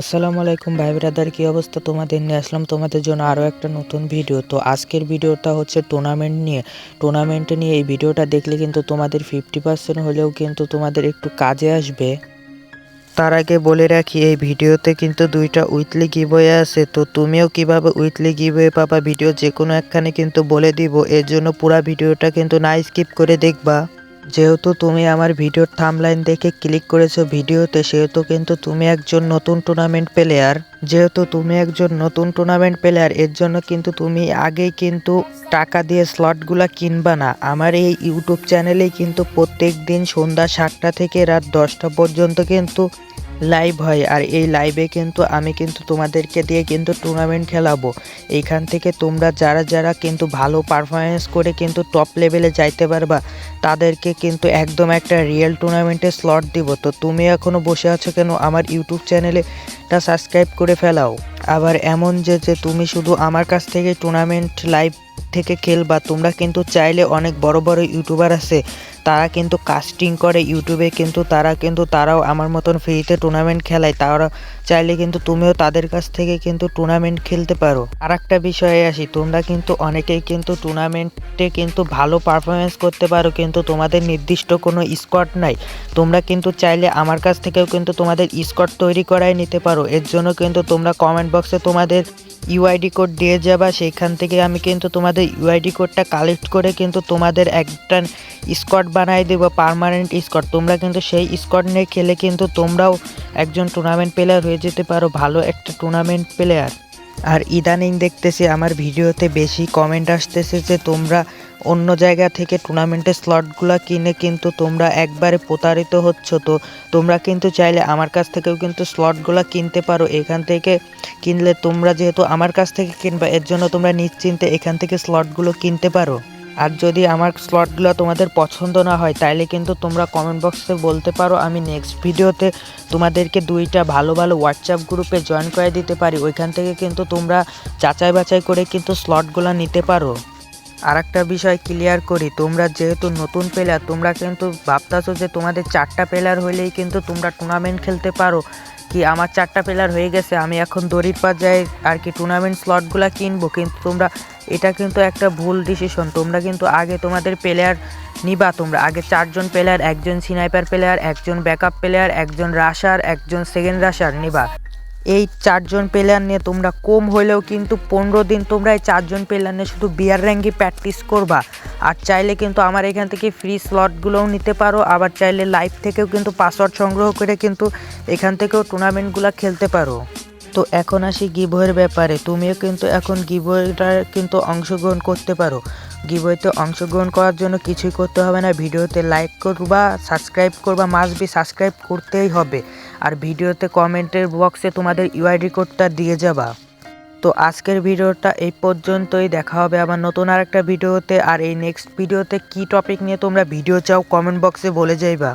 আসসালামু আলাইকুম ভাই ব্রাদার, কী অবস্থা তোমাদের? নিয়ে আসলাম তোমাদের জন্য আরও একটা নতুন ভিডিও। তো আজকের ভিডিওটা হচ্ছে টুর্নামেন্ট নিয়ে। টুর্নামেন্ট নিয়ে এই ভিডিওটা দেখলে কিন্তু তোমাদের ফিফটি পার্সেন্ট হলেও কিন্তু তোমাদের একটু কাজে আসবে। তার আগে বলে রাখি, এই ভিডিওতে কিন্তু দুইটা উইকলি গিভওয়ে আছে। তো তুমিও কীভাবে উইকলি গিভওয়ে পাবা? ভিডিও যে কোনো একখানে কিন্তু বলে দিব। এর জন্য পুরা ভিডিওটা কিন্তু না স্কিপ করে দেখবা। যেহেতু তুমি আমার ভিডিওর থামলাইন দেখে ক্লিক করেছ ভিডিওতে, সেহেতু কিন্তু তুমি একজন নতুন টুর্নামেন্ট প্লেয়ার যেহেতু তুমি একজন নতুন টুর্নামেন্ট প্লেয়ার এর জন্য কিন্তু তুমি আগেই কিন্তু টাকা দিয়ে স্লটগুলা কিনবা না। আমার এই ইউটিউব চ্যানেলেই কিন্তু প্রত্যেক দিন সন্ধ্যা সাতটা থেকে রাত দশটা পর্যন্ত কিন্তু লাইভ হয়। আর এই লাইভে কিন্তু আমি কিন্তু তোমাদেরকে দিয়ে কিন্তু টুর্নামেন্ট খেলাবো। এইখান থেকে তোমরা যারা যারা কিন্তু ভালো পারফরমেন্স করে কিন্তু টপ লেভেলে যাইতে পারবা, তাদেরকে কিন্তু একদম একটা রিয়েল টুর্নামেন্টে স্লট দিব। তো তুমি এখনও বসে আছো কেন? আমার ইউটিউব চ্যানেলেটা সাবস্ক্রাইব করে ফেলাও। আবার এমন যে যে তুমি শুধু আমার কাছ থেকে টুর্নামেন্ট লাইভ থেকে খেলবা, তোমরা কিন্তু চাইলে অনেক বড় বড় ইউটিউবার আছে তারা কিন্তু কাস্টিং করে ইউটিউবে কিন্তু তারা কিন্তু তারাও আমার মতন ফ্রিতে টুর্নামেন্ট খেলায়। তারা চাইলে কিন্তু তুমিও তাদের কাছ থেকে কিন্তু টুর্নামেন্ট খেলতে পারো। আর একটা বিষয়ে আসি, তোমরা কিন্তু অনেকেই কিন্তু টুর্নামেন্টে কিন্তু ভালো পারফরমেন্স করতে পারো, কিন্তু তোমাদের নির্দিষ্ট কোনো স্কট নাই। তোমরা কিন্তু চাইলে আমার কাছ থেকেও কিন্তু তোমাদের স্কট তৈরি করাই নিতে পারো। এর জন্য কিন্তু তোমরা কমেন্ট বক্সে তোমাদের ইউআইডি কোড দিয়ে যাবা সেইখান থেকে আমি কিন্তু তোমাদের ইউআইডি কোডটা কালেক্ট করে কিন্তু তোমাদের একটা স্কট বানাই দেব পারমানেন্ট স্কট তোমরা কিন্তু সেই স্কট নিয়ে খেলে কিন্তু তোমরাও একজন টুর্নামেন্ট প্লেয়ার হয়ে যেতে পারো, ভালো একটা টুর্নামেন্ট প্লেয়ার আর ইদানিং দেখতেছি আমার ভিডিওতে বেশি কমেন্ট আসতেছে যে তোমরা অন্য জায়গা থেকে টুর্নামেন্টের স্লটগুলো কিনে কিন্তু তোমরা একবারে প্রতারিত হচ্ছ। তো তোমরা কিন্তু চাইলে আমার কাছ থেকেও কিন্তু স্লটগুলো কিনতে পারো। এখান থেকে কিনলে তোমরা যেহেতু আমার কাছ থেকে কিনবা, এর জন্য তোমরা নিশ্চিন্তে এখান থেকে স্লটগুলো কিনতে পারো। আর যদি আমার স্লটগুলো তোমাদের পছন্দ না হয়, তাইলে কিন্তু তোমরা কমেন্ট বক্সে বলতে পারো, আমি নেক্সট ভিডিওতে তোমাদেরকে দুইটা ভালো ভালো হোয়াটসঅ্যাপ গ্রুপে জয়েন করে দিতে পারি। ওইখান থেকে কিন্তু তোমরা যাচাই বাছাই করে কিন্তু স্লটগুলো নিতে পারো। আর একটা বিষয় ক্লিয়ার করি, তোমরা যেহেতু নতুন প্লেয়ার তোমরা কিন্তু ভাবতাছো যে তোমাদের চারটা প্লেয়ার হইলেই কিন্তু তোমরা টুর্নামেন্ট খেলতে পারো। কি আমার চারটা প্লেয়ার হয়ে গেছে, আমি এখন দড়ির পা যাই আর কি টুর্নামেন্ট স্লটগুলো কিনবো, কিন্তু তোমরা, এটা কিন্তু একটা ভুল ডিসিশন তোমরা কিন্তু আগে তোমাদের প্লেয়ার নিবা, তোমরা আগে চারজন প্লেয়ার একজন সিনাইপার প্লেয়ার একজন ব্যাকআপ প্লেয়ার একজন রাশার একজন সেকেন্ড রাশার নিবা। এই চারজন প্লেয়ার নিয়ে তোমরা কম হলেও কিন্তু পনেরো দিন তোমরা এই চারজন প্লেয়ার নিয়ে শুধু বিয়ার র্যাঙ্কি প্র্যাকটিস করবা। আর চাইলে কিন্তু আমার এখান থেকে ফ্রি স্লটগুলোও নিতে পারো, আবার চাইলে লাইভ থেকেও কিন্তু পাসওয়ার্ড সংগ্রহ করে কিন্তু এখান থেকেও টুর্নামেন্টগুলো খেলতে পারো। তো এখন আসি গিভওয়ের ব্যাপারে। তুমিও কিন্তু এখন গিভওয়েটা কিন্তু অংশগ্রহণ করতে পারো। গিভওয়েতে অংশগ্রহণ করার জন্য কিছুই করতে হবে না। ভিডিওতে লাইক করবা সাবস্ক্রাইব করবা। মাস্ট বি সাবস্ক্রাইব করতেই হবে। আর ভিডিওতে কমেন্টের বক্সে তোমাদের ইউআইডি কোডটা দিয়ে যাবা। তো আজকের ভিডিওটা এই পর্যন্তই, দেখা হবে আবার নতুন আর একটা ভিডিওতে। আর এই নেক্সট ভিডিওতে কি টপিক নিয়ে তোমরা ভিডিও চাও কমেন্ট বক্সে বলে যাইবা।